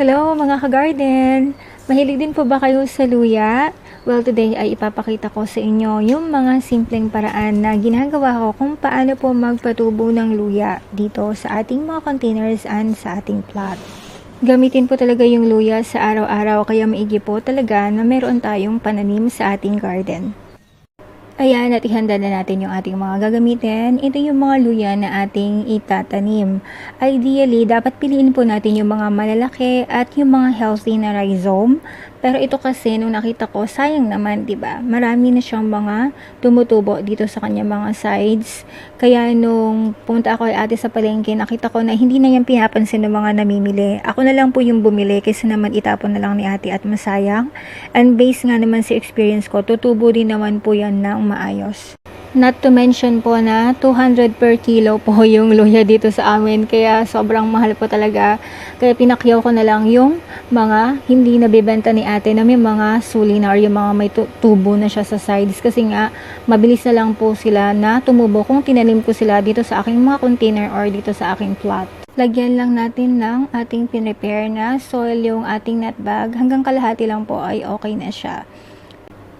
Hello mga ka-garden! Mahilig din po ba kayo sa luya? Well, today ay ipapakita ko sa inyo yung mga simpleng paraan na ginagawa ko kung paano po magpatubo ng luya dito sa ating mga containers and sa ating plot. Gamitin po talaga yung luya sa araw-araw kaya maigi po talaga na meron tayong pananim sa ating garden. Ayan, at ihanda na natin yung ating mga gagamitin. Ito yung mga luya na ating itatanim. Ideally, dapat piliin po natin yung mga malalaki at yung mga healthy na rhizome. Pero ito kasi, nung nakita ko, sayang naman, ba? Marami na siyang mga tumutubo dito sa kanya mga sides. Kaya nung pumunta ako ay ate sa palengke, nakita ko na hindi na yan pinapansin ng mga namimili. Ako na lang po yung bumili kaysa naman itapon na lang ni ate at masayang. And based nga naman sa experience ko, tutubo din naman po yan ng maayos. Not to mention po na 200 per kilo po yung luya dito sa amin. Kaya sobrang mahal po talaga. Kaya pinakyaw ko na lang yung mga hindi nabibenta ni ate na may mga suli na or yung mga may tu- tubo na siya sa sides. Kasi nga, mabilis na lang po sila na tumubo kung tinanim ko sila dito sa aking mga container or dito sa aking plot. Lagyan lang natin ng ating pinrepair na soil yung ating net bag. Hanggang kalahati lang po ay okay na siya.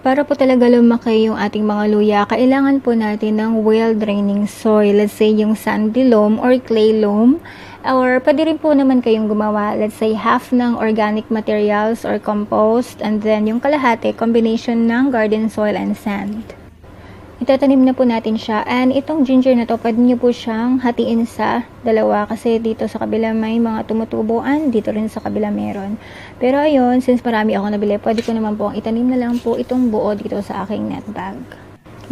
Para po talaga lumaki yung ating mga luya, kailangan po natin ng well-draining soil. Let's say yung sandy loam or clay loam. Or pwede rin po naman kayong gumawa, let's say half ng organic materials or compost. And then yung kalahati, combination ng garden soil and sand. Itatanim na po natin siya. And itong ginger na to, pwede nyo po siyang hatiin sa dalawa. Kasi dito sa kabila may mga tumutubuan. Dito rin sa kabila meron. Pero ayun, since marami ako nabili, pwede ko naman po itanim na lang po itong buo dito sa aking net bag.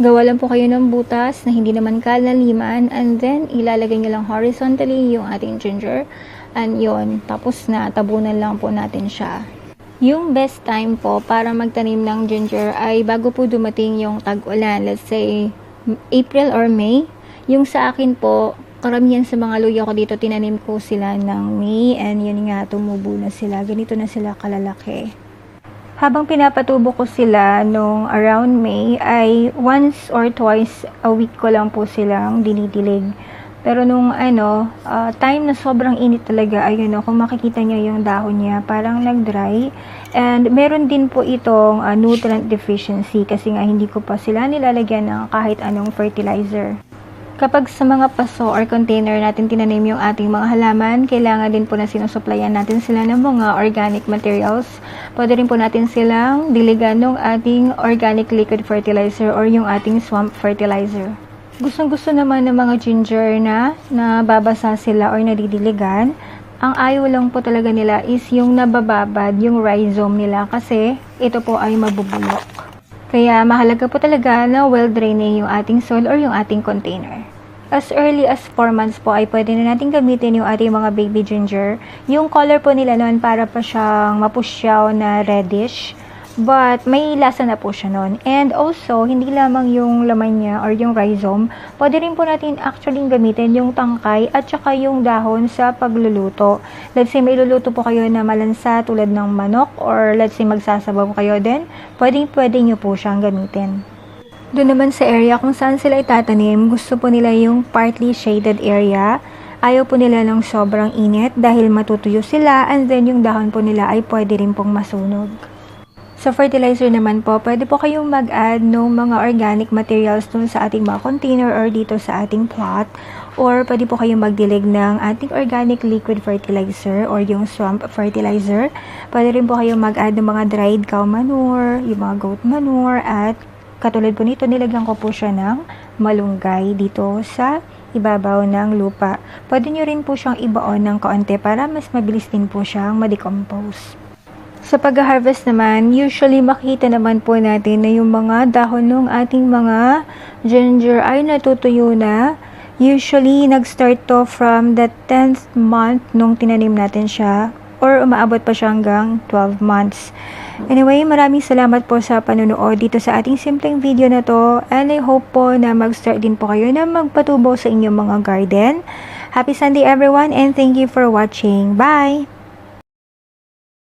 Gawa lang po kayo ng butas na hindi naman kalaliman. And then, ilalagay nyo lang horizontally yung ating ginger. And yon tapos na, tabunan lang po natin siya. Yung best time po para magtanim ng ginger ay bago po dumating yung tag-ulan. Let's say, April or May. Yung sa akin po, karamihan sa mga luya ko dito, tinanim ko sila ng May and yun nga, tumubo na sila. Ganito na sila kalalaki. Habang pinapatubo ko sila nung around May, ay once or twice a week ko lang po silang dinidilig. Pero nung ano, ah, time na sobrang init talaga, ayun o, kung makikita nyo yung dahon niya, parang nag-dry. And meron din po itong ah, nutrient deficiency kasi nga hindi ko pa sila nilalagyan ng kahit anong fertilizer. Kapag sa mga paso or container natin tinanim yung ating mga halaman, kailangan din po na sinusuplayan natin sila ng mga organic materials. Pwede rin po natin silang diligan ng ating organic liquid fertilizer or yung ating swamp fertilizer. Gustong gusto naman ng mga ginger na nababasa sila or nadidiligan. Ang ayaw lang po talaga nila is yung nabababad, yung rhizome nila kasi ito po ay mabubulok. Kaya mahalaga po talaga na well-draining yung ating soil or yung ating container. As early as 4 months po ay pwede na natin gamitin yung ating mga baby ginger. Yung color po nila noon para pa siyang mapusyaw na reddish. But may lasa na po siya noon. And also, hindi lamang yung laman niya or yung rhizome, pwede rin po natin actually gamitin yung tangkay at saka yung dahon sa pagluluto. Let's say may luluto po kayo na malansa tulad ng manok or let's say magsasabaw kayo din, pwede pwede nyo po siyang gamitin. Doon naman sa area kung saan sila itatanim, gusto po nila yung partly shaded area. Ayaw po nila ng sobrang init dahil matutuyo sila and then yung dahon po nila ay pwede rin pong masunog. Sa fertilizer naman po, pwede po kayong mag-add ng mga organic materials dun sa ating mga container or dito sa ating plot. Or pwede po kayong magdilig ng ating organic liquid fertilizer or yung swamp fertilizer. Pwede rin po kayong mag-add ng mga dried cow manure, yung mga goat manure at katulad po nito nilagyan ko po siya ng malunggay dito sa ibabaw ng lupa. Pwede nyo rin po siyang ibaon ng kaunti para mas mabilis din po siyang ma-decompose. Sa pag-harvest naman, usually makita naman po natin na yung mga dahon ng ating mga ginger ay natutuyo na. Usually, nag-start to from the 10th month nung tinanim natin siya or umaabot pa siya hanggang 12 months. Anyway, maraming salamat po sa panunood dito sa ating simpleng video na to and I hope po na mag-start din po kayo na magpatubo sa inyong mga garden. Happy Sunday everyone and thank you for watching. Bye!